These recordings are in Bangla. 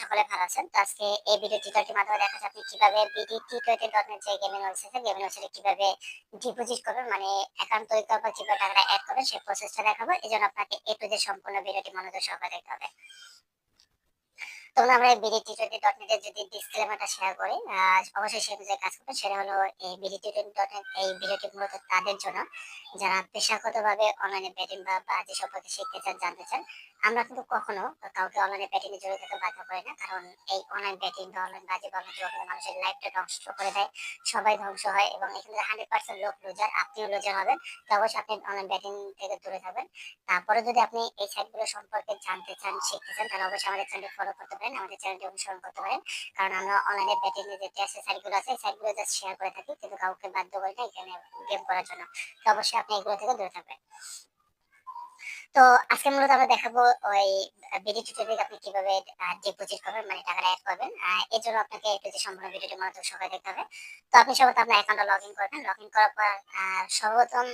সকলে ভালো আছেন? এই মাধ্যমে দেখা কীভাবে টোয়েন্টি ডট নেট যে কীভাবে ডিপোজিট করবেন মানে কীভাবে সেই প্রসেসটা দেখাবো। এই জন্য আপনাকে এ সম্পূর্ণ ভিডিওটি মনোযোগ সহকারে দেখতে হবে। তোমরা আমরা বিডি টি টোয়েন্টি ডট নেটের যদি ডিসক্লেমারটা শেয়ার করি অবশ্যই সেই অনুযায়ী কাজ করবেন সেটা হলো এই BD T twenty dot net এই ভিডিওটি মূলত তাদের জন্য। যারা পেশাগতভাবে অনলাইনে ব্যাটিং বা বাজি সম্পর্কে শিখতে চান, জানতে চান, আমরা কিন্তু কখনো কাউকে অনলাইনে ব্যাটিং এ জড়িত বাধ্য করি না। কারণ এই অনলাইন ব্যাটিং বা অনলাইন বাজি বা অনলাইন মানুষের লাইফটা ধ্বংস করে দেয়, সবাই ধ্বংস হয় এবং এখানে হান্ড্রেড পার্সেন্ট লোক লুজার আপনিও লুজার হবেন। তো অবশ্যই আপনি অনলাইন ব্যাটিং থেকে দূরে থাকবেন। তারপরে যদি আপনি এই সাইটগুলো সম্পর্কে জানতে চান, শিখতে চান, তাহলে অবশ্যই আমাদের চ্যানেল ফলো করতে পারেন। আমাদের চ্যানেলটি অনুসরণ করতে পারেন। কারণ আমরা অনলাইনে ব্যাটিং যে টেস্ট সাইটগুলো আছে সাইটগুলো জাস্ট শেয়ার করে থাকি, কিন্তু কাউকে বাধ্য করি না এখানে গেম করার জন্য। তো অবশ্যই আপনি এগুলো থেকে দূরে থাকবেন। তো আজকে মূলত আমরা দেখাবো ওই বিডি টিউটোরিয়াল আপনি কীভাবে ডিপোজিট করবেন মানে টাকাটা অ্যাড করবেন। এর জন্য আপনাকে একটু যে সম্পূর্ণ ভিডিওটি মনোযোগ সহকারে দেখতে হবে। তো আপনি সর্বপ্রথম আপনার অ্যাকাউন্টে লগ ইন করবেন। লগ ইন করার পর সর্বপ্রথম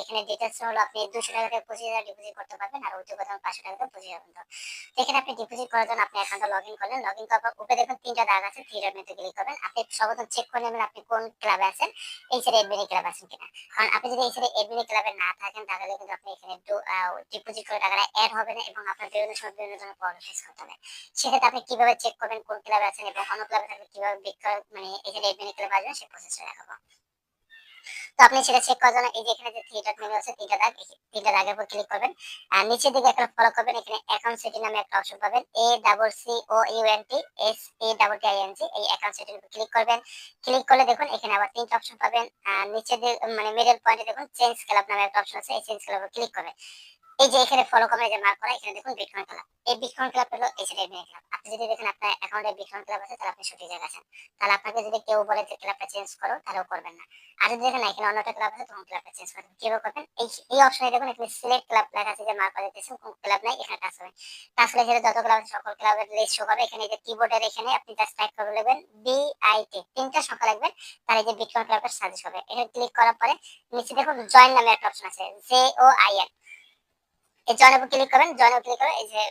এখানে ডিটেলস হলো আপনি দুশো টাকা থেকে পঁচিশ হাজার ডিপোজিট করতে পারবেন আর উদ্যোগতম পাঁচশো টাকা থেকে পঁচিশ হাজার পর্যন্ত এখানে আপনি ডিপোজিট করার জন্য আপনি অ্যাকাউন্টে লগ ইন করলেন। লগ ইন করার পর উপরে দেখুন তিনটা দাগ আছে থ্রি ডট মেতে ক্লিক করবেন। আপনি সর্বপ্রথম চেক করে নেবেন আপনি কোন ক্লাবে আছেন, এই সাইডে এডমিনি ক্লাব আছেন কিনা। কারণ আপনি যদি এই সাইডে এডমিনি ক্লাবে না থাকেন, তাহলে কিন্তু আপনি এখানে ডিপোজিট করে টাকাটা অ্যাড হবে না এবং আপনার বিভিন্ন সময় বিভিন্ন ধরনের প্রবলেম ফেস করতে হবে সেক্ষেত্রে আপনি কীভাবে চেক করবেন, কোন ক্লাবে আছেন এবং অন্য ক্লাবে থাকলে কীভাবে বিক্রয় মানে এখানে এডমিনি ক্লাবে আসবেন, সেই প্রসেসটা দেখাবো। তো আপনি সেটা চেক করার জন্য এই যে এখানে যে থ্রি মেনু আছে, তিনটা দাগ তিনটা দাগের উপর ক্লিক করবেন। আর নিচের দিকে একটা ফলো করবেন, এখানে অ্যাকাউন্ট সেটিং নামে একটা অপশন পাবেন A double C O U N T S A double T I N G এই অ্যাকাউন্ট সেটিং উপর ক্লিক করবেন। ক্লিক করলে দেখুন, এখানে আবার তিনটা অপশন পাবেন। আর নিচে মানে মিডল পয়েন্টে দেখুন চেঞ্জ ক্লাব নামে একটা অপশন আছে, এই চেঞ্জ ক্লাব ক্লিক করবেন। এই যে এখানে ফলো করে যে মার্ক করা, এখানে দেখুন বিটকয়েন ক্লাব এই বিটকয়েন ক্লাব হলো এই সেটা এডমিন ক্লাব আপনি যদি দেখেন আপনার অ্যাকাউন্টে বিটকয়েন ক্লাব আছে তাহলে আপনি সঠিক জায়গায় আছেন। তাহলে আপনাকে যদি কেউ বলে যে ক্লাবটা চেঞ্জ করো, তাহলেও করবেন না। আর যদি দেখেন এখানে অন্য একটা ক্লাব আছে তখন ক্লাবটা চেঞ্জ করবেন। কীভাবে করবেন? এই এই অপশনে দেখুন, এখানে সিলেক্ট ক্লাব লেখা আছে যে মার্ক করে দিতেছেন কোন ক্লাব নাই, এখানে টাচ করবেন। টাচ করলে এখানে যত ক্লাব আছে, সকল ক্লাবের লিস্ট শো হবে এখানে এই যে কিবোর্ডের এখানে আপনি জাস্ট টাইপ করে নেবেন বি আই টি তিনটা সংখ্যা লিখবেন তাহলে এই যে বিটকয়েন ক্লাবটা সাজেস্ট হবে। এখানে ক্লিক করার পরে নিচে দেখুন জয়েন নামে একটা অপশন আছে জে ও আই এন এই জয়েন উপর ক্লিক করবেন জয়েন উপর ক্লিক করে এই যে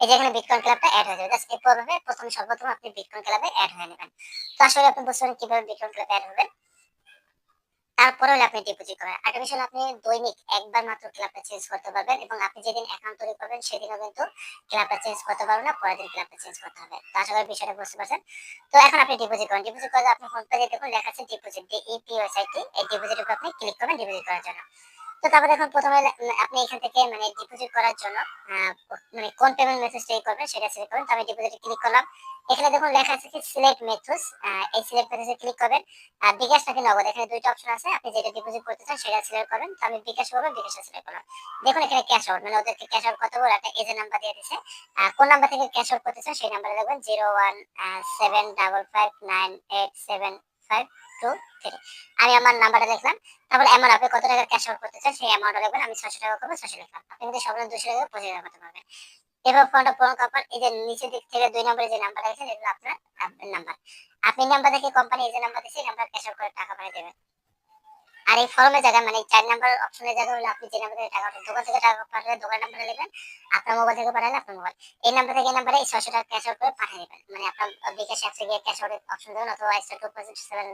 এই যে এখানে বিটকয়েন ক্লাবটা অ্যাড হয়ে যাবে। জাস্ট এরপর প্রথমে প্রথম সর্বপ্রথম আপনি বিটকয়েন ক্লাবে অ্যাড হয়ে নেবেন। তো আসলে আপনি বুঝতে পারেন কীভাবে বিটকয়েন ক্লাবে অ্যাড হবে। তারপরে হলে আপনি ডিপোজিট করেন। আর্টিফিশিয়াল আপনি দৈনিক একবার মাত্র ক্লাবটা চেঞ্জ করতে পারবেন এবং আপনি যেদিন অ্যাকাউন্ট তৈরি করবেন সেদিনও কিন্তু ক্লাবটা চেঞ্জ করতে পারবেন না, পরের দিন ক্লাবটা চেঞ্জ করতে হবে। তো আশা করি বিষয়টা বুঝতে পারছেন। তো এখন আপনি ডিপোজিট করেন। ডিপোজিট করলে আপনি হোম পেজে দেখুন, লেখা আছে ডিপোজিট ডিইপি ওয়েবসাইটটি এই ডিপোজিটের উপর আপনি ক্লিক করবেন ডিপোজিট করার জন্য। তো তারপর দেখুন প্রথমে আপনি এখান থেকে মানে ডিপোজিট করার জন্য মানে কোন পেমেন্ট মেথড এই করবেন সেটা সিলেক্ট করবেন। তো ডিপোজিটে ক্লিক করলাম। এখানে দেখুন লেখা আছে কি সিলেক্ট মেথডস এই সিলেক্ট মেথডে ক্লিক করবেন। আর বিকাশ নাকি নগদ, এখানে দুইটা অপশন আছে। আপনি যেটা ডিপোজিট করতে চান সেটা সিলেক্ট করবেন। তো আমি বিকাশ করবেন বিকাশ সিলেক্ট করলাম। দেখুন এখানে ক্যাশ আউট মানে ওদেরকে ক্যাশ আউট কত বড় একটা এজেন্ট নাম্বার দিয়ে দিছে। কোন নাম্বার থেকে ক্যাশ আউট করতে চান সেই নাম্বারে দেখবেন zero one seven double five nine eight seven আমি আমার নাম্বারটা অ্যামাউন্ট আপনি কত টাকা ক্যাশ আউট করতে চান সেই লিখবেন আমি ছশো টাকা করব ছশো আপনি কিন্তু সব দুশো টাকা পঁচিশ টাকা করতে পারবেন। এবার পূরণ করার এই যে নিচের দিক থেকে দুই নম্বরে যে নাম্বার আছে আপনার নাম্বার আপনি নাম্বার দেখে কোম্পানি এই যে নাম্বার দিচ্ছে নাম্বার ক্যাশ আউট করে টাকা পাঠিয়ে দেবেন। আর এই ফর্মের জায়গায় মানে চার নাম্বার অপশনের জায়গায় হলো আপনি যে নাম্বার থেকে টাকা দোকান থেকে টাকা পাঠালে দোকান নাম্বারে লিখবেন আপনার মোবাইল থেকে পাঠালে আপনার মোবাইল এই নাম্বার থেকে এই নাম্বারে এই ছশো টাকা ক্যাশ আউট করে পাঠিয়ে দেবেন। মানে আপনার বিকাশ অ্যাপসে গিয়ে ক্যাশ আউটের অপশন দেবেন, অথবা star two point seven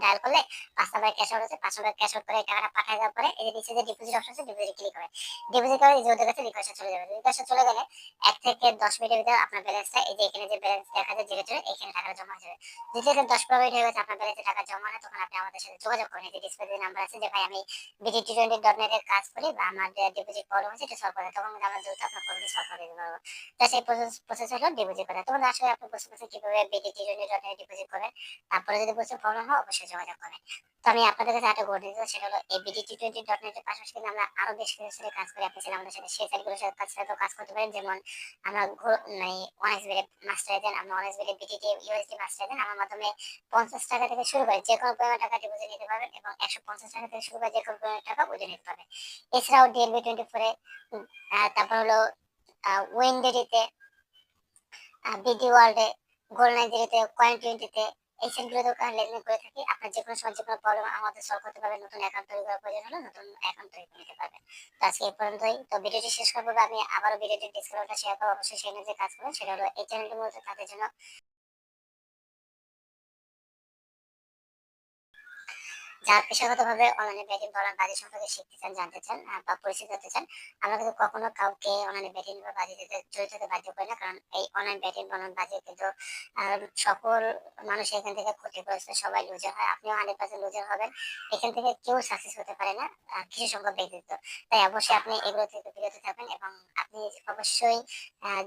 dial করলে পাঁচ নাম্বার ক্যাশ আউট আছে, পাঁচ নাম্বার ক্যাশ আউট করে এই টাকাটা পাঠিয়ে দেওয়ার পরে এই যে নিচে যে ডিপোজিট অপশন আছে ডিপোজিট ক্লিক করে। ডিপোজিট করে এই যে ওদের কাছে রিকোয়েস্ট চলে যাবে। রিকোয়েস্ট চলে গেলে এক থেকে দশ মিনিটের ভিতরে আপনার ব্যালেন্সটা এই যে এখানে যে ব্যালেন্স দেখা যায় জিরো এখানে টাকা জমা হয়ে যাবে। যদি দশ পনেরো মিনিট হয়ে গেছে, আপনার ব্যালেন্সে টাকা জমা না, তখন আপনি আমাদের সাথে যোগাযোগ করেন এই যে ডিসপ্লে নাম্বার আছে যে ভাই, আমি BD T twenty dot net কাজ করি বা আমার ডিপোজিট প্রবলেম আছে সলভ করে তখন আমরা দ্রুত আপনার প্রবলেম সলভ করে দিতে পারব। তো সেই প্রসেস হলো ডিপোজিট করা। তখন আসলে আপনি বুঝতে পারছেন কীভাবে BD T twenty dot net deposit করবেন তারপরে যদি বুঝতে প্রবলেম হয়, অবশ্যই যোগাযোগ করবেন তো আমি আপনাদের কাছে একটা গোড দিতে সেটা হলো এই বিডি টি টোয়েন্টি ডট নেটের পাশাপাশি কিন্তু আমরা আরও বেশ কিছু সাথে কাজ করি, আপনি আমাদের সাথে সেই সাইটগুলোর সাথে কাজ সাথেও কাজ করতে পারেন। যেমন আমরা মানে অনেক বেড়ে মাস্টার এজেন্ট আমরা অনেক বেড়ে বিটিটি ইউএসডি মাস্টার এজেন্ট আমার মাধ্যমে পঞ্চাশ টাকা থেকে শুরু করে যে কোনো পরিমাণ টাকা ডিপোজিট নিতে পারবেন এবং একশো পঞ্চাশ টাকা থেকে শুরু করে যে কোনো টাকা নিতে পারবেন এছাড়াও ডিএলবি টোয়েন্টি ফোরে তারপর হলো উইন্ডেডিতে বিডি ওয়ার্ল্ডে গোল্ড নাইজেরিতে কয়েন টোয়েন্টিতে এই চ্যানেলগুলো লেনদেন করে থাকি। আপনার যে কোনো সময় যে কোনো প্রবলেম আমাদের সলভ করতে পারবেন, নতুন অ্যাকাউন্ট তৈরি করার প্রয়োজন হলে নতুন অ্যাকাউন্ট তৈরি করে নিতে পারবেন। তো আজকে এই পর্যন্তই। তো ভিডিওটি শেষ করার পূর্বে আমি আবারও ভিডিওটি ডিসক্রিপশনটা শেয়ার করব। অবশ্যই সেই অনুযায়ী কাজ করবেন, সেটা হলো এই চ্যানেলটি মূলত তাদের জন্য যারা পেশাগতভাবে অনলাইনে ব্যাটিং করার বাজি সম্পর্কে শিখতে চান, জানতে চান বা পরিচিত হতে চান, আমরা কিন্তু কখনো কাউকে অনলাইনে ব্যাটিং বা বাজি দিতে জড়িত হতে বাধ্য করি না। কারণ এই অনলাইন ব্যাটিং বনাম বাজি কিন্তু সকল মানুষ এখান থেকে ক্ষতিগ্রস্ত, সবাই লুজার হয়। আপনিও হান্ড্রেড পার্সেন্ট লুজার হবেন। এখান থেকে কেউ সাকসেস হতে পারে না কিছু সংখ্যক ব্যক্তিত্ব। তাই অবশ্যই আপনি এগুলো থেকে বিরত থাকবেন এবং আপনি অবশ্যই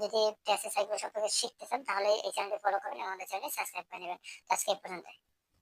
যদি টেস্ট সাইকেল সম্পর্কে শিখতে চান, তাহলে এই চ্যানেলটি ফলো করবেন আমাদের চ্যানেল সাবস্ক্রাইব করে নেবেন। আজকে এই পর্যন্ত